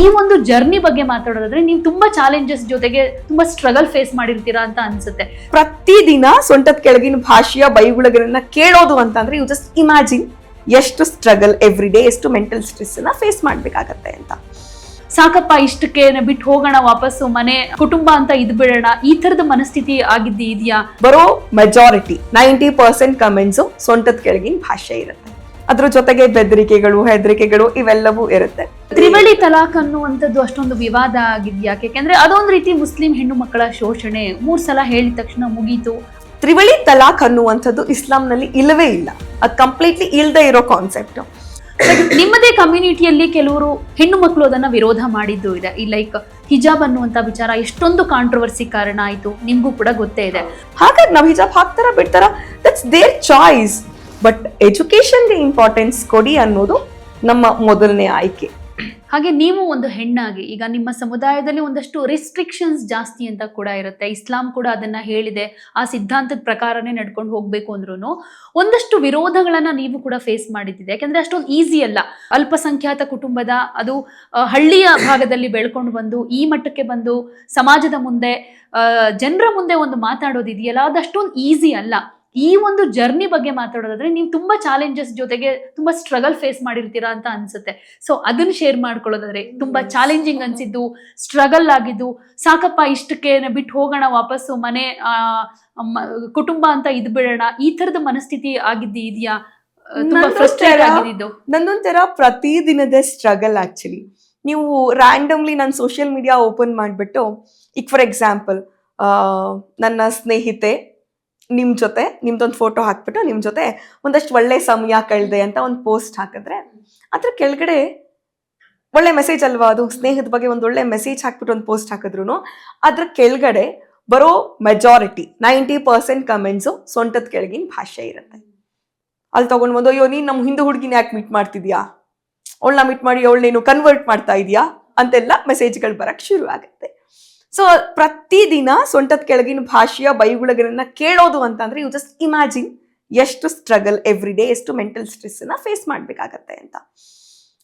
ಈ ಒಂದು ಜರ್ನಿ ಬಗ್ಗೆ ಮಾತಾಡೋದಾದ್ರೆ ನೀವು ತುಂಬಾ ಚಾಲೆಂಜಸ್ ಜೊತೆಗೆ ತುಂಬಾ ಸ್ಟ್ರಗಲ್ ಫೇಸ್ ಮಾಡಿರ್ತೀರಾ ಅಂತ ಅನ್ಸುತ್ತೆ. ಪ್ರತಿದಿನ ಸೊಂಟದ ಕೆಳಗಿನ ಭಾಷೆಯ ಬೈಗುಳಗಳನ್ನ ಕೇಳೋದು ಅಂತಂದ್ರೆ ಯು ಜಸ್ಟ್ ಇಮ್ಯಾಜಿನ್ ಎಷ್ಟು ಸ್ಟ್ರಗಲ್ ಎವ್ರಿ ಡೇ ಎಷ್ಟು ಮೆಂಟಲ್ ಸ್ಟ್ರೆಸ್ ಅನ್ನ ಫೇಸ್ ಮಾಡ್ಬೇಕಾಗತ್ತೆ ಅಂತ. ಸಾಕಪ್ಪ ಇಷ್ಟಕ್ಕೆ ಬಿಟ್ಟು ಹೋಗೋಣ ವಾಪಸ್ಸು ಮನೆ ಕುಟುಂಬ ಅಂತ ಇದ್ ಬಿಡೋಣ ಈ ತರದ ಮನಸ್ಥಿತಿ ಆಗಿದ್ದು ಇದೆಯಾ? ಬರೋ ಮೆಜಾರಿಟಿ ನೈಂಟಿ ಪರ್ಸೆಂಟ್ ಕಮೆಂಟ್ಸು ಸೊಂಟದ ಕೆಳಗಿನ ಭಾಷೆ ಇರುತ್ತೆ. ಅದ್ರ ಜೊತೆಗೆ ಬೆದರಿಕೆಗಳು ಹೆದರಿಕೆಗಳು ಇವೆಲ್ಲವೂ ಇರುತ್ತೆ. ತ್ರಿವಳಿ ತಲಾಖ್ ಅನ್ನುವಂಥದ್ದು ಅಷ್ಟೊಂದು ವಿವಾದ ಆಗಿದ್ಯಾ? ಯಾಕೆಂದ್ರೆ ಅದೊಂದು ರೀತಿ ಮುಸ್ಲಿಂ ಹೆಣ್ಣು ಮಕ್ಕಳ ಶೋಷಣೆ. ಮೂರ್ ಸಲ ಹೇಳಿದ ತಕ್ಷಣ ಮುಗೀತು. ತ್ರಿವಳಿ ತಲಾಖ್ ಅನ್ನುವಂಥದ್ದು ಇಸ್ಲಾಂನಲ್ಲಿ ಇಲ್ಲವೇ ಇಲ್ಲ. ಅದು ಕಂಪ್ಲೀಟ್ಲಿ ಇಲ್ಲದೆ ಇರೋ ಕಾನ್ಸೆಪ್ಟ್ ನಿಮ್ಮದೇ ಕಮ್ಯುನಿಟಿಯಲ್ಲಿ ಕೆಲವರು ಹೆಣ್ಣು ಮಕ್ಕಳು ಅದನ್ನ ವಿರೋಧ ಮಾಡಿದ್ದು ಇದೆ. ಈ ಲೈಕ್ ಹಿಜಾಬ್ ಅನ್ನುವಂತ ವಿಚಾರ ಎಷ್ಟೊಂದು ಕಾಂಟ್ರವರ್ಸಿ ಕಾರಣ ಆಯ್ತು. ನಿಮ್ಗೂ ಕೂಡ ಗೊತ್ತೇ ಇದೆ. ಹಾಗಾಗಿ ನಾವು ಹಿಜಾಬ್ ಹಾಕ್ತಾರ ಬಿಡ್ತಾರ? ದಟ್ಸ್ ದೇರ್ ಚಾಯ್ಸ್ ಬಟ್ ಎಜುಕೇಶನ್ಗೆ ಇಂಪಾರ್ಟೆನ್ಸ್ ಕೊಡಿ ಅನ್ನೋದು ನಮ್ಮ ಮೊದಲನೇ ಆಯ್ಕೆ. ಹಾಗೆ ನೀವು ಒಂದು ಹೆಣ್ಣಾಗಿ, ಈಗ ನಿಮ್ಮ ಸಮುದಾಯದಲ್ಲಿ ಒಂದಷ್ಟು ರಿಸ್ಟ್ರಿಕ್ಷನ್ಸ್ ಜಾಸ್ತಿ ಅಂತ ಕೂಡ ಇರುತ್ತೆ. ಇಸ್ಲಾಂ ಕೂಡ ಅದನ್ನ ಹೇಳಿದೆ. ಆ ಸಿದ್ಧಾಂತದ ಪ್ರಕಾರನೇ ನಡ್ಕೊಂಡು ಹೋಗ್ಬೇಕು ಅಂದ್ರೂ ಒಂದಷ್ಟು ವಿರೋಧಗಳನ್ನ ನೀವು ಕೂಡ ಫೇಸ್ ಮಾಡಿದ್ದಿದೆ ಯಾಕಂದ್ರೆ ಅಷ್ಟೊಂದು ಈಸಿ ಅಲ್ಲ. ಅಲ್ಪಸಂಖ್ಯಾತ ಕುಟುಂಬದ, ಅದು ಹಳ್ಳಿಯ ಭಾಗದಲ್ಲಿ ಬೆಳ್ಕೊಂಡು ಬಂದು, ಈ ಮಟ್ಟಕ್ಕೆ ಬಂದು ಸಮಾಜದ ಮುಂದೆ ಜನರ ಮುಂದೆ ಒಂದು ಮಾತಾಡೋದಿದೆಯಲ್ಲ, ಅದಷ್ಟೊಂದು ಈಸಿ ಅಲ್ಲ. ಈ ಒಂದು ಜರ್ನಿ ಬಗ್ಗೆ ಮಾತಾಡೋದಾದ್ರೆ ನೀವು ತುಂಬಾ ಚಾಲೆಂಜಸ್ ಜೊತೆಗೆ ತುಂಬಾ ಸ್ಟ್ರಗಲ್ ಫೇಸ್ ಮಾಡಿರ್ತೀರಾ ಅಂತ ಅನ್ಸುತ್ತೆ. ಸೊ ಅದನ್ನ ಶೇರ್ ಮಾಡ್ಕೊಳ್ಳೋದಾದ್ರೆ ತುಂಬಾ ಚಾಲೆಂಜಿಂಗ್ ಅನ್ಸಿದ್ದು ಸ್ಟ್ರಗಲ್ ಆಗಿದ್ದು ಸಾಕಪ್ಪ ಇಷ್ಟಕ್ಕೆ ಬಿಟ್ಟು ಹೋಗೋಣ ವಾಪಸ್ಸು ಮನೆ ಕುಟುಂಬ ಅಂತ ಇದ್ ಬಿಡೋಣ ಈ ತರದ ಮನಸ್ಥಿತಿ ಆಗಿದ್ದು ಇದೆಯಾ? ನನ್ನೊಂಥರ ಪ್ರತಿ ದಿನದ ಸ್ಟ್ರಗಲ್ ಆಕ್ಚುಲಿ ನೀವು ರ್ಯಾಂಡಮ್ಲಿ ನಾನು ಸೋಷಿಯಲ್ ಮೀಡಿಯಾ ಓಪನ್ ಮಾಡಿಬಿಟ್ಟು ಈಗ ಫಾರ್ ಎಕ್ಸಾಂಪಲ್ ನನ್ನ ಸ್ನೇಹಿತೆ ನಿಮ್ಮ ಜೊತೆ, ನಿಮ್ದೊಂದು ಫೋಟೋ ಹಾಕ್ಬಿಟ್ಟು ನಿಮ್ಮ ಜೊತೆ ಒಂದಷ್ಟು ಒಳ್ಳೆ ಸಮಯ ಕಳೆದೆ ಅಂತ ಒಂದು ಪೋಸ್ಟ್ ಹಾಕಿದ್ರೆ, ಅದ್ರ ಕೆಳಗಡೆ ಒಳ್ಳೆ ಮೆಸೇಜ್ ಅಲ್ವಾ? ಅದು ಸ್ನೇಹದ ಬಗ್ಗೆ ಒಂದು ಒಳ್ಳೆ ಮೆಸೇಜ್ ಹಾಕ್ಬಿಟ್ಟು ಒಂದು ಪೋಸ್ಟ್ ಹಾಕಿದ್ರು ಅದ್ರ ಕೆಳಗಡೆ ಬರೋ ಮೆಜಾರಿಟಿ ನೈಂಟಿ ಪರ್ಸೆಂಟ್ ಕಮೆಂಟ್ಸು ಸೊಂಟದ ಕೆಳಗಿನ ಭಾಷೆ ಇರುತ್ತೆ. ಅಲ್ಲಿ ತಗೊಂಡು ಬಂದು ಅಯ್ಯೋ, ನೀನು ನಮ್ಮ ಹಿಂದೂ ಹುಡುಗಿನ ಯಾಕೆ ಮೀಟ್ ಮಾಡ್ತಿದ್ಯಾ? ಅವಳನ್ನ ಮೀಟ್ ಮಾಡಿ, ಅವಳು ನೀನು ಕನ್ವರ್ಟ್ ಮಾಡ್ತಾ ಇದೀಯಾ? ಅಂತೆಲ್ಲ ಮೆಸೇಜ್ಗಳು ಬರಕ್ಕೆ ಶುರು ಆಗುತ್ತೆ ಸೊ ಪ್ರತಿದಿನ ಸೊಂಟದ ಕೆಳಗಿನ ಭಾಷೆಯ ಬೈಗುಳಗಳನ್ನ ಕೇಳೋದು ಅಂತಂದ್ರೆ ಯು ಜಸ್ಟ್ ಇಮ್ಯಾಜಿನ್ ಎಷ್ಟು ಸ್ಟ್ರಗಲ್ ಎವ್ರಿ ಡೇ ಎಷ್ಟು ಮೆಂಟಲ್ ಸ್ಟ್ರೆಸ್ಸನ್ನ ಫೇಸ್ ಮಾಡಬೇಕಾಗತ್ತೆ ಅಂತ.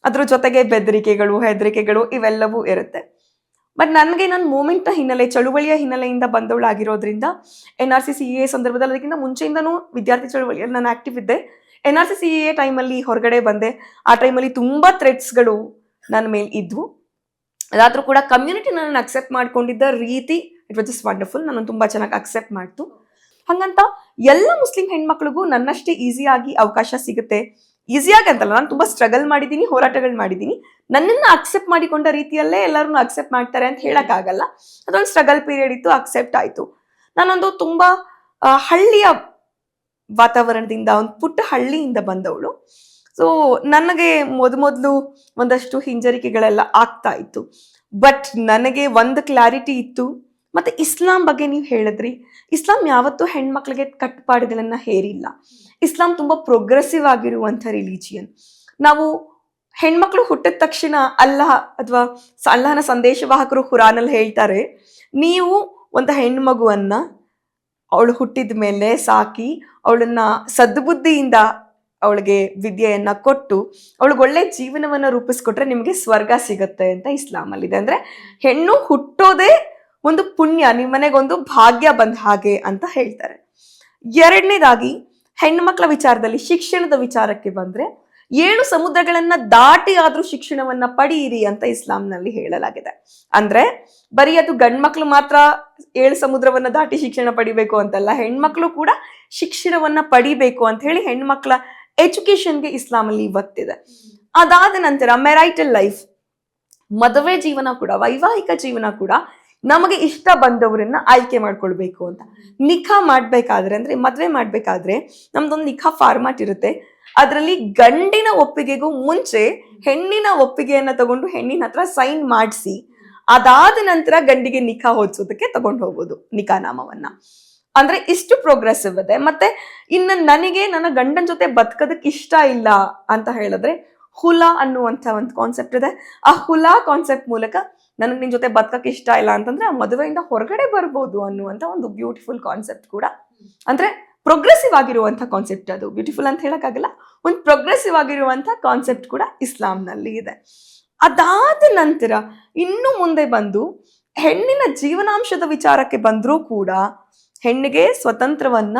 ಅದ್ರ ಜೊತೆಗೆ ಬೆದರಿಕೆಗಳು, ಹೆದರಿಕೆಗಳು ಇವೆಲ್ಲವೂ ಇರುತ್ತೆ. ಬಟ್ ನನಗೆ ನನ್ನ ಮೂಮೆಂಟ್ನ ಹಿನ್ನೆಲೆ, ಚಳುವಳಿಯ ಹಿನ್ನೆಲೆಯಿಂದ ಬಂದವಳಾಗಿರೋದ್ರಿಂದ N R C C A ಸಂದರ್ಭದಲ್ಲಿ ಅದಕ್ಕಿಂತ ಮುಂಚೆಯಿಂದನೂ ವಿದ್ಯಾರ್ಥಿ ಚಳುವಳಿಯಲ್ಲಿ ನಾನು ಆಕ್ಟಿವ್ ಇದ್ದೆ. N R C C A ಟೈಮಲ್ಲಿ ಹೊರಗಡೆ ಬಂದೆ. ಆ ಟೈಮಲ್ಲಿ ತುಂಬ ಥ್ರೆಟ್ಸ್ಗಳು ನನ್ನ ಮೇಲೆ ಇದ್ವು. ಅದಾದ್ರೂ ಕೂಡ ಕಮ್ಯುನಿಟಿ ನನ್ನ ಅಕ್ಸೆಪ್ಟ್ ಮಾಡ್ಕೊಂಡಿದ್ದ ರೀತಿ ಇಟ್ ವಾಸ್ ಜಸ್ಟ್ ವಂಡರ್ಫುಲ್ ನನ್ನನ್ನು ತುಂಬ ಚೆನ್ನಾಗಿ ಅಕ್ಸೆಪ್ಟ್ ಮಾಡ್ತು. ಹಾಗಂತ ಎಲ್ಲ ಮುಸ್ಲಿಂ ಹೆಣ್ಮಕ್ಳಿಗೂ ನನ್ನಷ್ಟೇ ಈಸಿಯಾಗಿ ಅವಕಾಶ ಸಿಗುತ್ತೆ. ಈಸಿಯಾಗಿ ಅಂತಲ್ಲ, ನಾನು ತುಂಬ ಸ್ಟ್ರಗಲ್ ಮಾಡಿದ್ದೀನಿ, ಹೋರಾಟಗಳು ಮಾಡಿದ್ದೀನಿ. ನನ್ನನ್ನು ಅಕ್ಸೆಪ್ಟ್ ಮಾಡಿಕೊಂಡ ರೀತಿಯಲ್ಲೇ ಎಲ್ಲರೂ ಅಕ್ಸೆಪ್ಟ್ ಮಾಡ್ತಾರೆ ಅಂತ ಹೇಳೋಕ್ಕಾಗಲ್ಲ. ಅದೊಂದು ಸ್ಟ್ರಗಲ್ ಪೀರಿಯಡ್ ಇತ್ತು ಅಕ್ಸೆಪ್ಟ್ ಆಯಿತು. ನಾನೊಂದು ತುಂಬ ಹಳ್ಳಿಯ ವಾತಾವರಣದಿಂದ, ಒಂದು ಪುಟ್ಟ ಹಳ್ಳಿಯಿಂದ ಬಂದವಳು. ಸೊ ನನಗೆ ಮೊದ ಮೊದಲು ಒಂದಷ್ಟು ಹಿಂಜರಿಕೆಗಳೆಲ್ಲ ಆಗ್ತಾ ಇತ್ತು. ಬಟ್ ನನಗೆ ಒಂದು ಕ್ಲಾರಿಟಿ ಇತ್ತು. ಮತ್ತು ಇಸ್ಲಾಂ ಬಗ್ಗೆ ನೀವು ಹೇಳಿದ್ರಿ. ಇಸ್ಲಾಂ ಯಾವತ್ತೂ ಹೆಣ್ಮಕ್ಳಿಗೆ ಕಟ್ಟುಪಾಡುಗಳನ್ನು ಹೇರಿಲ್ಲ. ಇಸ್ಲಾಂ ತುಂಬ ಪ್ರೋಗ್ರೆಸಿವ್ ಆಗಿರುವಂಥ ರಿಲಿಜಿಯನ್ ನಾವು ಹೆಣ್ಮಕ್ಳು ಹುಟ್ಟಿದ ತಕ್ಷಣ ಅಲ್ಲಾಹ ಅಥವಾ ಅಲ್ಲಾಹನ ಸಂದೇಶವಾಹಕರು ಖುರಾನಲ್ಲಿ ಹೇಳ್ತಾರೆ, ನೀವು ಒಂದು ಹೆಣ್ಮಗುವನ್ನು ಅವಳು ಹುಟ್ಟಿದ ಮೇಲೆ ಸಾಕಿ ಅವಳನ್ನ ಸದ್ಬುದ್ಧಿಯಿಂದ ಅವಳಿಗೆ ವಿದ್ಯೆಯನ್ನ ಕೊಟ್ಟು ಅವಳಿಗೆ ಒಳ್ಳೆ ಜೀವನವನ್ನ ರೂಪಿಸ್ಕೊಟ್ರೆ ನಿಮಗೆ ಸ್ವರ್ಗ ಸಿಗತ್ತೆ ಅಂತ ಇಸ್ಲಾಮಲ್ಲಿದೆ. ಅಂದ್ರೆ ಹೆಣ್ಣು ಹುಟ್ಟೋದೇ ಒಂದು ಪುಣ್ಯ ನಿಮ್ಮ ಮನೆಗೊಂದು ಭಾಗ್ಯ ಬಂದ ಹಾಗೆ ಅಂತ ಹೇಳ್ತಾರೆ. ಎರಡನೇದಾಗಿ ಹೆಣ್ಮಕ್ಳ ವಿಚಾರದಲ್ಲಿ ಶಿಕ್ಷಣದ ವಿಚಾರಕ್ಕೆ ಬಂದ್ರೆ ಏಳು ಸಮುದ್ರಗಳನ್ನ ದಾಟಿ ಆದ್ರೂ ಶಿಕ್ಷಣವನ್ನ ಪಡೆಯಿರಿ ಅಂತ ಇಸ್ಲಾಂನಲ್ಲಿ ಹೇಳಲಾಗಿದೆ. ಅಂದ್ರೆ ಬರೀ ಅದು ಗಂಡ್ಮಕ್ಳು ಮಾತ್ರ ಏಳು ಸಮುದ್ರವನ್ನ ದಾಟಿ ಶಿಕ್ಷಣ ಪಡಿಬೇಕು ಅಂತಲ್ಲ ಹೆಣ್ಮಕ್ಳು ಕೂಡ ಶಿಕ್ಷಣವನ್ನ ಪಡಿಬೇಕು ಅಂತ ಹೇಳಿ ಹೆಣ್ಮಕ್ಳ ಎಜುಕೇಶನ್ಗೆ ಇಸ್ಲಾಮಲ್ಲಿ ಒತ್ತಿದೆ ಅದಾದ ನಂತರ ಮೆರೈಟಲ್ ಲೈಫ್ ಮದುವೆ ಜೀವನ ಕೂಡ, ವೈವಾಹಿಕ ಜೀವನ ಕೂಡ ನಮಗೆ ಇಷ್ಟ ಬಂದವರನ್ನ ಆಯ್ಕೆ ಮಾಡ್ಕೊಳ್ಬೇಕು ಅಂತ. ನಿಖಾ ಮಾಡ್ಬೇಕಾದ್ರೆ ಅಂದ್ರೆ, ಮದ್ವೆ ಮಾಡ್ಬೇಕಾದ್ರೆ ನಮ್ದೊಂದು ನಿಖಾ ಫಾರ್ಮಾಟ್ ಇರುತ್ತೆ. ಅದರಲ್ಲಿ ಗಂಡಿನ ಒಪ್ಪಿಗೆಗೂ ಮುಂಚೆ ಹೆಣ್ಣಿನ ಒಪ್ಪಿಗೆಯನ್ನ ತಗೊಂಡು ಹೆಣ್ಣಿನ ಹತ್ರ ಸೈನ್ ಮಾಡಿಸಿ, ಅದಾದ ನಂತರ ಗಂಡಿಗೆ ನಿಖಾ ಹೊದಿಸೋದಕ್ಕೆ ತಗೊಂಡು ಹೋಗೋದು, ನಿಖಾ ನಾಮವನ್ನ. ಅಂದ್ರೆ ಇಷ್ಟು ಪ್ರೋಗ್ರೆಸಿವ್ ಇದೆ. ಮತ್ತೆ ಇನ್ನು ನನಗೆ ನನ್ನ ಗಂಡನ ಜೊತೆ ಬದುಕೋದಕ್ಕೆ ಇಷ್ಟ ಇಲ್ಲ ಅಂತ ಹೇಳಿದ್ರೆ ಹುಲಾ ಅನ್ನುವಂಥ ಒಂದು ಕಾನ್ಸೆಪ್ಟ್ ಇದೆ. ಆ ಹುಲಾ ಕಾನ್ಸೆಪ್ಟ್ ಮೂಲಕ ನನಗೆ ನಿನ್ನ ಜೊತೆ ಬದುಕಕ್ಕೆ ಇಷ್ಟ ಇಲ್ಲ ಅಂತಂದ್ರೆ ಆ ಮದುವೆಯಿಂದ ಹೊರಗಡೆ ಬರ್ಬೋದು ಅನ್ನುವಂಥ ಒಂದು ಬ್ಯೂಟಿಫುಲ್ ಕಾನ್ಸೆಪ್ಟ್ ಕೂಡ. ಅಂದ್ರೆ ಪ್ರೋಗ್ರೆಸಿವ್ ಆಗಿರುವಂಥ ಕಾನ್ಸೆಪ್ಟ್ ಅದು. ಬ್ಯೂಟಿಫುಲ್ ಅಂತ ಹೇಳಕ್ಕಾಗಲ್ಲ, ಒಂದು ಪ್ರೋಗ್ರೆಸಿವ್ ಆಗಿರುವಂಥ ಕಾನ್ಸೆಪ್ಟ್ ಕೂಡ ಇಸ್ಲಾಂನಲ್ಲಿ ಇದೆ. ಅದಾದ ನಂತರ ಇನ್ನು ಮುಂದೆ ಬಂದು ಹೆಣ್ಣಿನ ಜೀವನಾಂಶದ ವಿಚಾರಕ್ಕೆ ಬಂದರೂ ಕೂಡ ಹೆಣ್ಣಿಗೆ ಸ್ವತಂತ್ರವನ್ನ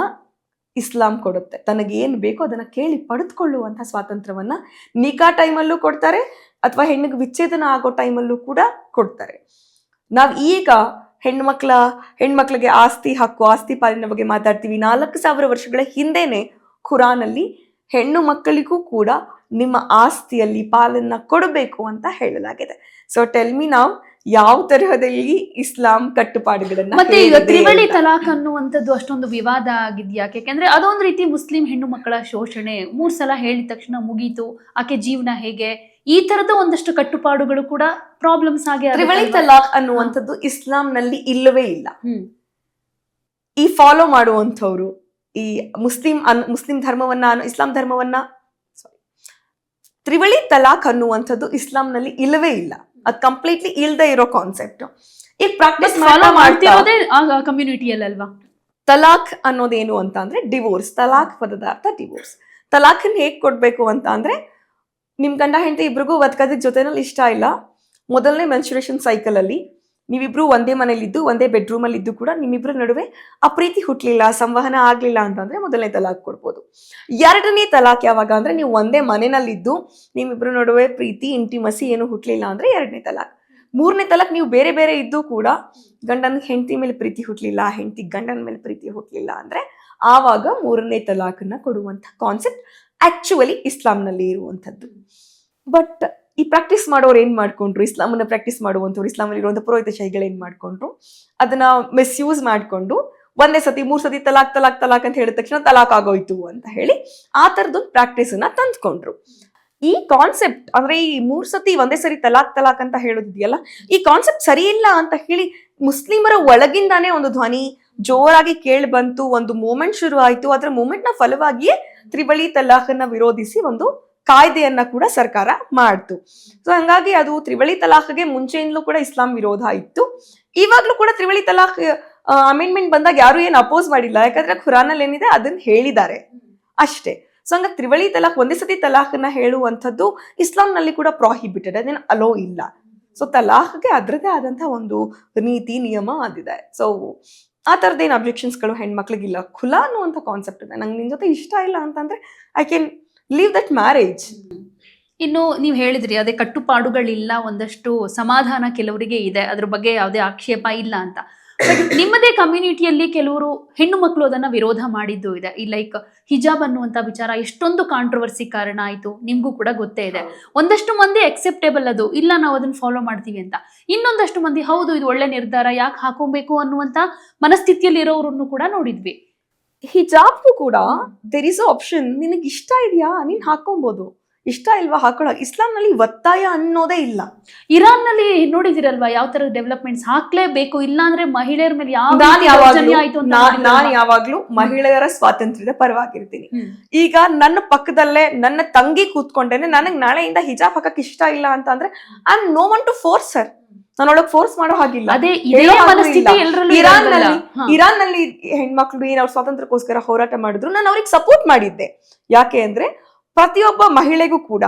ಇಸ್ಲಾಂ ಕೊಡುತ್ತೆ. ತನಗೆ ಏನು ಬೇಕೋ ಅದನ್ನು ಕೇಳಿ ಪಡೆದುಕೊಳ್ಳುವಂಥ ಸ್ವಾತಂತ್ರ್ಯವನ್ನು ನಿಕಾ ಟೈಮಲ್ಲೂ ಕೊಡ್ತಾರೆ ಅಥವಾ ಹೆಣ್ಣಿಗೆ ವಿಚ್ಛೇದನ ಆಗೋ ಟೈಮಲ್ಲೂ ಕೂಡ ಕೊಡ್ತಾರೆ. ನಾವು ಈಗ ಹೆಣ್ಮಕ್ಳ, ಹೆಣ್ಮಕ್ಳಿಗೆ ಆಸ್ತಿ ಹಕ್ಕು, ಆಸ್ತಿ ಪಾಲಿನ ಬಗ್ಗೆ ಮಾತಾಡ್ತೀವಿ. ನಾಲ್ಕು ಸಾವಿರ ವರ್ಷಗಳ ಹಿಂದೆನೆ ಖುರಾನಲ್ಲಿ ಹೆಣ್ಣು ಮಕ್ಕಳಿಗೂ ಕೂಡ ನಿಮ್ಮ ಆಸ್ತಿಯಲ್ಲಿ ಪಾಲನ್ನ ಕೊಡಬೇಕು ಅಂತ ಹೇಳಲಾಗಿದೆ. ಸೊ ಟೆಲ್ ಮಿ ನಾವು ಯಾವ ತರಹದಲ್ಲಿ ಇಸ್ಲಾಂ ಕಟ್ಟುಪಾಡುಗಳನ್ನ ಮತ್ತೆ ಈಗ ತ್ರಿವಳಿ. ತಲಾಖ್ ಅನ್ನುವಂಥದ್ದು ಅಷ್ಟೊಂದು ವಿವಾದ ಆಗಿದ್ಯಾ? ಯಾಕೆಂದ್ರೆ ಅದೊಂದು ರೀತಿ ಮುಸ್ಲಿಂ ಹೆಣ್ಣು ಮಕ್ಕಳ ಶೋಷಣೆ. ಮೂರ್ ಸಲ ಹೇಳಿದ ತಕ್ಷಣ ಮುಗೀತು. ಆಕೆ ಜೀವನ ಹೇಗೆ? ಈ ತರದ ಒಂದಷ್ಟು ಕಟ್ಟುಪಾಡುಗಳು ಕೂಡ ಪ್ರಾಬ್ಲಮ್ಸ್ ಆಗಿ ತ್ರಿವಳಿ ತಲಾಖ್ ಅನ್ನುವಂಥದ್ದು ಇಸ್ಲಾಂನಲ್ಲಿ ಇಲ್ಲವೇ ಇಲ್ಲ. ಹ್ಮ್. ಈ ಫಾಲೋ ಮಾಡುವಂಥವ್ರು ಈ ಮುಸ್ಲಿಂ ಅನ್ ಮುಸ್ಲಿಂ ಧರ್ಮವನ್ನ ಇಸ್ಲಾಂ ಧರ್ಮವನ್ನ ತ್ರಿವಳಿ ತಲಾಖ್ ಅನ್ನುವಂಥದ್ದು ಇಸ್ಲಾಂನಲ್ಲಿ ಇಲ್ಲವೇ ಇಲ್ಲ. ಅದು ಕಂಪ್ಲೀಟ್ಲಿ ಇಲ್ದೇ ಇರೋ ಕಾನ್ಸೆಪ್ಟ್ ಈಗ ಪ್ರಾಕ್ಟೀಸ್ ಫಾಲೋ ಮಾಡ್ತಾ ಮಾಡ್ತಾ ಮಾಡ್ತಿರೋದೇ ಆ ಕಮ್ಯುನಿಟಿಯಲ್ಲಿ ಅಲ್ವಾ? ತಲಾಕ್ ಅನ್ನೋದೇನು ಅಂತ ಅಂದ್ರೆ ಡಿವೋರ್ಸ್ ತಲಾಖ್ ಪದದ ಅರ್ಥ ಡಿವೋರ್ಸ್ ತಲಾಖನ್ ಹೇಗ್ ಕೊಡ್ಬೇಕು ಅಂತ ಅಂದ್ರೆ ನಿಮ್ ಗಂಡ ಹೆಂಡತಿ ಇಬ್ರಿಗೂ ಬದುಕೋದಕ್ಕೆ ಜೊತೆನಲ್ಲಿ ಇಷ್ಟ ಇಲ್ಲ. ಮೊದಲನೇ ಮೆನ್ಸುರೇಷನ್ ಸೈಕಲ್ ಅಲ್ಲಿ ನೀವಿಬ್ರು ಒಂದೇ ಮನೇಲಿದ್ದು ಒಂದೇ ಬೆಡ್ರೂಮ್ ಅಲ್ಲಿ ಇದ್ದು ಕೂಡ ನಿಮ್ಮಿಬ್ರ ನಡುವೆ ಆ ಪ್ರೀತಿ ಹುಟ್ಟಲಿಲ್ಲ ಸಂವಹನ ಆಗಲಿಲ್ಲ ಅಂತಂದ್ರೆ ಮೊದಲನೇ ತಲಾಕ್ ಕೊಡ್ಬೋದು. ಎರಡನೇ ತಲಾಕ್ ಯಾವಾಗ ಅಂದ್ರೆ ನೀವು ಒಂದೇ ಮನೆಯಲ್ಲಿದ್ದು, ನಿಮ್ಮಿಬ್ರ ನಡುವೆ ಪ್ರೀತಿ ಇಂಟಿಮಸಿ ಏನು ಹುಟ್ಲಿಲ್ಲ ಅಂದ್ರೆ ಎರಡನೇ ತಲಾಕ್ ಮೂರನೇ ತಲಾಕ್ ನೀವು ಬೇರೆ ಬೇರೆ ಇದ್ದು ಕೂಡ ಗಂಡನ ಹೆಂಡತಿ ಮೇಲೆ ಪ್ರೀತಿ ಹುಟ್ಟಲಿಲ್ಲ ಹೆಂಡತಿ ಗಂಡನ ಮೇಲೆ ಪ್ರೀತಿ ಹುಟ್ಟಲಿಲ್ಲ ಅಂದ್ರೆ ಆವಾಗ ಮೂರನೇ ತಲಾಖನ್ನ ಕೊಡುವಂತ ಕಾನ್ಸೆಪ್ಟ್ ಆಕ್ಚುಲಿ ಇಸ್ಲಾಂನಲ್ಲಿ ಇರುವಂಥದ್ದು. ಬಟ್ ಈ ಪ್ರಾಕ್ಟೀಸ್ ಮಾಡೋರು ಏನ್ ಮಾಡ್ಕೊಂಡ್ರು? ಇಸ್ಲಾಮನ್ನು ಪ್ರಾಕ್ಟೀಸ್ ಮಾಡುವಂಥವ್ರು, ಇಸ್ಲಾಮಲ್ಲಿರುವಂಥ ಪುರೋಹಿತ ಶೈಗಳು ಏನ್ ಮಾಡ್ಕೊಂಡ್ರು? ಅದನ್ನ ಮಿಸ್ಯೂಸ್ ಮಾಡ್ಕೊಂಡು ಒಂದೇ ಸತಿ, ಮೂರು ಸತಿ ತಲಾಕ್ ತಲಾಕ್ ತಲಾಕ್ ಅಂತ ಹೇಳಿದ ತಕ್ಷಣ ತಲಾಕ್ ಆಗೋಯ್ತು ಅಂತ ಹೇಳಿ ಆ ಥರದೊಂದು ಪ್ರಾಕ್ಟೀಸ್ ಅನ್ನ ತಂದ್ಕೊಂಡ್ರು. ಈ ಕಾನ್ಸೆಪ್ಟ್ ಅಂದ್ರೆ ಈ ಮೂರ್ ಸತಿ ಒಂದೇ ಸರಿ ತಲಾಕ್ ತಲಾಕ್ ಅಂತ ಹೇಳೋದಿದೆಯಲ್ಲ, ಈ ಕಾನ್ಸೆಪ್ಟ್ ಸರಿ ಇಲ್ಲ ಅಂತ ಹೇಳಿ ಮುಸ್ಲಿಮರ ಒಳಗಿಂದಾನೇ ಒಂದು ಧ್ವನಿ ಜೋರಾಗಿ ಕೇಳಿ ಬಂತು, ಒಂದು ಮೂಮೆಂಟ್ ಶುರು ಆಯ್ತು ಅದರ ಮೂಮೆಂಟ್ನ ಫಲವಾಗಿಯೇ ತ್ರಿವಳಿ ತಲಾಖನ್ನ ವಿರೋಧಿಸಿ ಒಂದು ಕಾಯ್ದೆಯನ್ನ ಕೂಡ ಸರ್ಕಾರ ಮಾಡ್ತು. ಸೊ ಹಂಗಾಗಿ ಅದು ತ್ರಿವಳಿ ತಲಾಖ್ಗೆ ಮುಂಚೆಯಿಂದಲೂ ಕೂಡ ಇಸ್ಲಾಂ ವಿರೋಧ ಇತ್ತು. ಇವಾಗ್ಲೂ ಕೂಡ ತ್ರಿವಳಿ ತಲಾಖ್ ಅಮೆಂಡ್ಮೆಂಟ್ ಬಂದಾಗ ಯಾರು ಏನು ಅಪೋಸ್ ಮಾಡಿಲ್ಲ. ಯಾಕಂದ್ರೆ ಖುರಾನಲ್ಲಿ ಏನಿದೆ ಅದನ್ನ ಹೇಳಿದ್ದಾರೆ. ಅಷ್ಟೇ. ಸೊ ಹಂಗ ತ್ರಿವಳಿ ತಲಾಖ್ ಒಂದೇ ಸತಿ ತಲಾಖನ್ನ ಹೇಳುವಂಥದ್ದು ಇಸ್ಲಾಂನಲ್ಲಿ ಕೂಡ ಪ್ರಾಹಿಬಿಟೆಡ್ ಅದೇನು ಅಲೋ ಇಲ್ಲ. ಸೊ ತಲಾಖ್ಗೆ ಅದರದೇ ಆದಂತಹ ಒಂದು ನೀತಿ, ನಿಯಮ ಅದಿದೆ. ಸೊ ಆ ಥರದ್ದೇನು ಅಬ್ಜೆಕ್ಷನ್ಸ್ಗಳು ಹೆಣ್ಮಕ್ಳಿಗಿಲ್ಲ? ಖುಲಾ ಅನ್ನುವಂಥ ಕಾನ್ಸೆಪ್ಟ್ ಇದೆ. ನಂಗೆ ನಿನ್ ಜೊತೆ ಇಷ್ಟ ಇಲ್ಲ ಅಂತಂದ್ರೆ I can leave that marriage ಇನ್ನು ನೀವು ಹೇಳಿದ್ರಿ ಅದೇ ಕಟ್ಟುಪಾಡುಗಳಿಲ್ಲ ಒಂದಷ್ಟು ಸಮಾಧಾನ ಕೆಲವರಿಗೆ ಇದೆ. ಅದ್ರ ಬಗ್ಗೆ ಯಾವುದೇ ಆಕ್ಷೇಪ ಇಲ್ಲ ಅಂತ. ಬಟ್ ನಿಮ್ಮದೇ ಕಮ್ಯುನಿಟಿಯಲ್ಲಿ ಕೆಲವರು ಹೆಣ್ಣು ಮಕ್ಕಳು ಅದನ್ನ ವಿರೋಧ ಮಾಡಿದ್ದು ಇದೆ. ಈ ಲೈಕ್ ಹಿಜಾಬ್ ಅನ್ನುವಂತ ವಿಚಾರ ಎಷ್ಟೊಂದು ಕಾಂಟ್ರವರ್ಸಿ ಕಾರಣ ಆಯ್ತು ನಿಮ್ಗೂ ಕೂಡ ಗೊತ್ತೇ ಇದೆ. ಒಂದಷ್ಟು ಮಂದಿ ಅಕ್ಸೆಪ್ಟೇಬಲ್ ಅದು. ಇಲ್ಲ ನಾವು ಅದನ್ನ ಫಾಲೋ ಮಾಡ್ತೀವಿ ಅಂತ. ಇನ್ನೊಂದಷ್ಟು ಮಂದಿ ಹೌದು ಇದು ಒಳ್ಳೆ ನಿರ್ಧಾರ ಯಾಕೆ ಹಾಕೋಬೇಕು ಅನ್ನುವಂತ ಮನಸ್ಥಿತಿಯಲ್ಲಿ ಇರೋರನ್ನು ಕೂಡ ನೋಡಿದ್ವಿ. ಹಿಜಾಬ್ಗೂ ಕೂಡ ದೇರ್ ಇಸ್ ಆಪ್ಷನ್ ನಿನಗೆ ಇಷ್ಟ ಇದೆಯಾ? ನೀನ್ ಹಾಕೊಬಹುದು ಇಷ್ಟ ಇಲ್ವಾ? ಹಾಕೊಳಕ್. ಇಸ್ಲಾಂನಲ್ಲಿ ಒತ್ತಾಯ ಅನ್ನೋದೇ ಇಲ್ಲ. ಇರಾನ್ನಲ್ಲಿ ನೋಡಿದಿರಲ್ವಾ ಯಾವ ತರ ಡೆವಲಪ್ಮೆಂಟ್ಸ್ ಹಾಕ್ಲೇಬೇಕು? ಇಲ್ಲ ಅಂದ್ರೆ ಮಹಿಳೆಯರ ಮೇಲೆ ಯಾವ ನಾನ್ ಯಾವಾಗ್ಲೂ ಮಹಿಳೆಯರ ಸ್ವಾತಂತ್ರ್ಯದ ಪರವಾಗಿರ್ತೀನಿ. ಈಗ ನನ್ನ ಪಕ್ಕದಲ್ಲೇ ನನ್ನ ತಂಗಿ ಕೂತ್ಕೊಂಡೇನೆ ನನಗ್ ನಾಳೆಯಿಂದ ಹಿಜಾಬ್ ಹಾಕಕ್ ಇಷ್ಟ ಇಲ್ಲ ಅಂತ ಅಂದ್ರೆ I no one to force sir ನಾನೊಳಗ್ force ಮಾಡೋ ಹಾಗಿಲ್ಲ. ಅದೇ ಇರಾನ್ನಲ್ಲಿ ಇರಾನ್ನಲ್ಲಿ ಹೆಣ್ಮಕ್ಳು ಏನ್ ಅವ್ರ ಸ್ವಾತಂತ್ರ್ಯಕ್ಕೋಸ್ಕರ ಹೋರಾಟ ಮಾಡಿದ್ರು ನಾನು ಅವ್ರಿಗೆ ಸಪೋರ್ಟ್ ಮಾಡಿದ್ದೆ. ಯಾಕೆ ಅಂದ್ರೆ ಪ್ರತಿಯೊಬ್ಬ ಮಹಿಳೆಗೂ ಕೂಡ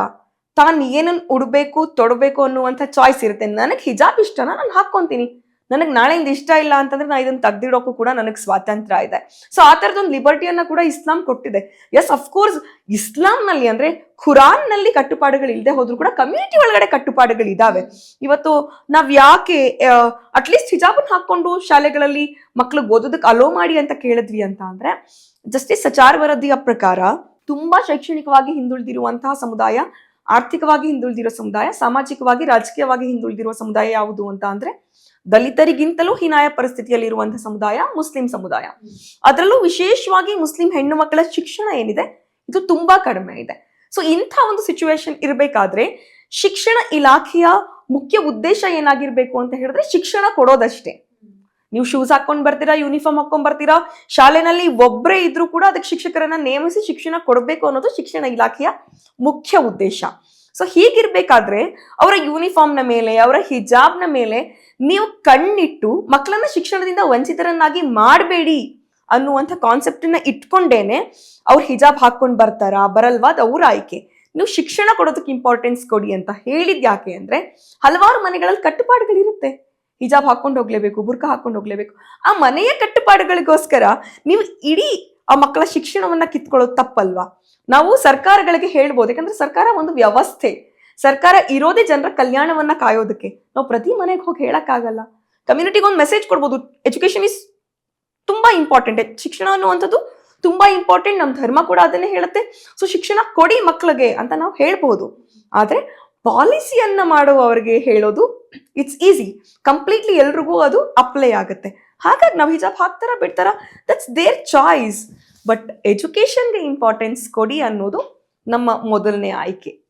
ತಾನು ಏನನ್ ಉಡ್ಬೇಕು ತೊಡಬೇಕು ಅನ್ನುವಂಥ ಚಾಯ್ಸ್ ಇರುತ್ತೆ. ನನಗೆ ಹಿಜಾಬ್ ಇಷ್ಟನ ನಾನು ಹಾಕೊಂತೀನಿ. ನನಗ್ ನಾಳೆಯಿಂದ ಇಷ್ಟ ಇಲ್ಲ ಅಂತಂದ್ರೆ ನಾ ಇದನ್ನ ತೆಗ್ದಿಡೋಕ್ಕೂ ಕೂಡ ನನಗೆ ಸ್ವಾತಂತ್ರ್ಯ ಇದೆ. ಸೊ ಆ ತರದೊಂದು ಲಿಬರ್ಟಿಯನ್ನ ಕೂಡ ಇಸ್ಲಾಂ ಕೊಟ್ಟಿದೆ. ಎಸ್ ಅಫ್ಕೋರ್ಸ್ ಇಸ್ಲಾಂ ನಲ್ಲಿ ಅಂದ್ರೆ ಖುರಾನ್ನಲ್ಲಿ ಕಟ್ಟುಪಾಡುಗಳು ಇಲ್ಲದೆ ಹೋದ್ರು ಕೂಡ ಕಮ್ಯುನಿಟಿ ಒಳಗಡೆ ಕಟ್ಟುಪಾಡುಗಳು ಇದಾವೆ. ಇವತ್ತು ನಾವ್ ಯಾಕೆ ಅಟ್ಲೀಸ್ಟ್ ಹಿಜಾಬನ್ ಹಾಕೊಂಡು ಶಾಲೆಗಳಲ್ಲಿ ಮಕ್ಳಿಗೆ ಓದೋದಕ್ಕೆ ಅಲೋ ಮಾಡಿ ಅಂತ ಕೇಳಿದ್ವಿ ಅಂತ ಅಂದ್ರೆ ಜಸ್ಟಿಸ್ ಸಚಾರ್ ವರದಿಯ ಪ್ರಕಾರ ತುಂಬಾ ಶೈಕ್ಷಣಿಕವಾಗಿ ಹಿಂದುಳಿದಿರುವಂತಹ ಸಮುದಾಯ, ಆರ್ಥಿಕವಾಗಿ ಹಿಂದುಳಿದಿರೋ ಸಮುದಾಯ, ಸಾಮಾಜಿಕವಾಗಿ, ರಾಜಕೀಯವಾಗಿ ಹಿಂದುಳಿದಿರುವ ಸಮುದಾಯ ಯಾವುದು ಅಂತ ಅಂದ್ರೆ ದಲಿತರಿಗಿಂತಲೂ ಹೀನಾಯ ಪರಿಸ್ಥಿತಿಯಲ್ಲಿರುವಂತಹ ಸಮುದಾಯ, ಮುಸ್ಲಿಂ ಸಮುದಾಯ. ಅದರಲ್ಲೂ ವಿಶೇಷವಾಗಿ ಮುಸ್ಲಿಂ ಹೆಣ್ಣು ಮಕ್ಕಳ ಶಿಕ್ಷಣ ಏನಿದೆ? ಇದು ತುಂಬಾ ಕಡಿಮೆ ಇದೆ. ಸೊ ಇಂಥ ಒಂದು ಸಿಚುವೇಶನ್ ಇರಬೇಕಾದ್ರೆ ಶಿಕ್ಷಣ ಇಲಾಖೆಯ ಮುಖ್ಯ ಉದ್ದೇಶ ಏನಾಗಿರ್ಬೇಕು ಅಂತ ಹೇಳಿದ್ರೆ ಶಿಕ್ಷಣ ಕೊಡೋದಷ್ಟೇ. ನೀವು ಶೂಸ್ ಹಾಕೊಂಡ್ ಬರ್ತೀರಾ ಯೂನಿಫಾರ್ಮ್ ಹಾಕೊಂಡ್ ಬರ್ತೀರಾ, ಶಾಲೆನಲ್ಲಿ ಒಬ್ಬರೇ ಇದ್ರೂ ಕೂಡ ಅದಕ್ಕೆ ಶಿಕ್ಷಕರನ್ನ ನೇಮಿಸಿ ಶಿಕ್ಷಣ ಕೊಡಬೇಕು ಅನ್ನೋದು ಶಿಕ್ಷಣ ಇಲಾಖೆಯ ಮುಖ್ಯ ಉದ್ದೇಶ. ಸೊ ಹೀಗಿರ್ಬೇಕಾದ್ರೆ, ಅವರ ಯೂನಿಫಾರ್ಮ್ನ ಮೇಲೆ, ಅವರ ಹಿಜಾಬ್ನ ಮೇಲೆ ನೀವು ಕಣ್ಣಿಟ್ಟು ಮಕ್ಕಳನ್ನ ಶಿಕ್ಷಣದಿಂದ ವಂಚಿತರನ್ನಾಗಿ ಮಾಡಬೇಡಿ ಅನ್ನುವಂಥ ಕಾನ್ಸೆಪ್ಟನ್ನ ಇಟ್ಕೊಂಡೇನೆ ಅವ್ರು ಹಿಜಾಬ್ ಹಾಕೊಂಡ್ ಬರ್ತಾರಾ, ಬರಲ್ವಾ ಅದು ಅವ್ರ ಆಯ್ಕೆ. ನೀವು ಶಿಕ್ಷಣ ಕೊಡೋದಕ್ಕೆ ಇಂಪಾರ್ಟೆನ್ಸ್ ಕೊಡಿ ಅಂತ ಹೇಳಿದ್ ಯಾಕೆ ಅಂದ್ರೆ, ಹಲವಾರು ಮನೆಗಳಲ್ಲಿ ಕಟ್ಟುಪಾಡುಗಳಿರುತ್ತೆ. ಹಿಜಾಬ್ ಹಾಕೊಂಡು ಹೋಗ್ಲೇಬೇಕು ಬುರ್ಕ ಹಾಕೊಂಡು ಹೋಗ್ಲೇಬೇಕು. ಆ ಮನೆಯ ಕಟ್ಟುಪಾಡುಗಳಿಗೋಸ್ಕರ ನೀವು ಇಡೀ ಆ ಮಕ್ಕಳ ಶಿಕ್ಷಣವನ್ನ ಕಿತ್ಕೊಳ್ಳೋದು ತಪ್ಪಲ್ವಾ? ನಾವು ಸರ್ಕಾರಗಳಿಗೆ ಹೇಳ್ಬೋದು, ಯಾಕಂದ್ರೆ ಸರ್ಕಾರ ಒಂದು ವ್ಯವಸ್ಥೆ. ಸರ್ಕಾರ ಇರೋದೇ ಜನರ ಕಲ್ಯಾಣವನ್ನ ಕಾಯೋದಕ್ಕೆ. ನಾವು ಪ್ರತಿ ಮನೆಗೆ ಹೋಗಿ ಹೇಳಕ್ಕಾಗಲ್ಲ. ಕಮ್ಯುನಿಟಿಗೆ ಒಂದು ಮೆಸೇಜ್ ಕೊಡ್ಬೋದು ಎಜುಕೇಶನ್ ಇಸ್ ತುಂಬಾ ಇಂಪಾರ್ಟೆಂಟ್ ಶಿಕ್ಷಣ ಅನ್ನುವಂಥದ್ದು ತುಂಬಾ ಇಂಪಾರ್ಟೆಂಟ್ ನಮ್ಮ ಧರ್ಮ ಕೂಡ ಅದನ್ನೇ ಹೇಳುತ್ತೆ. ಸೊ ಶಿಕ್ಷಣ ಕೊಡಿ ಮಕ್ಕಳಿಗೆ ಅಂತ ನಾವು ಹೇಳ್ಬೋದು. ಆದರೆ, ಪಾಲಿಸಿಯನ್ನ ಮಾಡುವವರಿಗೆ ಹೇಳೋದು ಇಟ್ಸ್ ಈಸಿ ಕಂಪ್ಲೀಟ್ಲಿ ಎಲ್ರಿಗೂ ಅದು ಅಪ್ಲೈ ಆಗುತ್ತೆ. ಹಾಗಾಗಿ ನಾವು ಹಿಜಾಬ್ ಹಾಕ್ತಾರ ಬಿಡ್ತಾರ? ದಟ್ಸ್ ದೇರ್ ಚಾಯ್ಸ್ ಬಟ್ ಎಜುಕೇಷನ್ಗೆ ಇಂಪಾರ್ಟೆನ್ಸ್ ಕೊಡಿ ಅನ್ನೋದು ನಮ್ಮ ಮೊದಲನೇ ಆಯ್ಕೆ.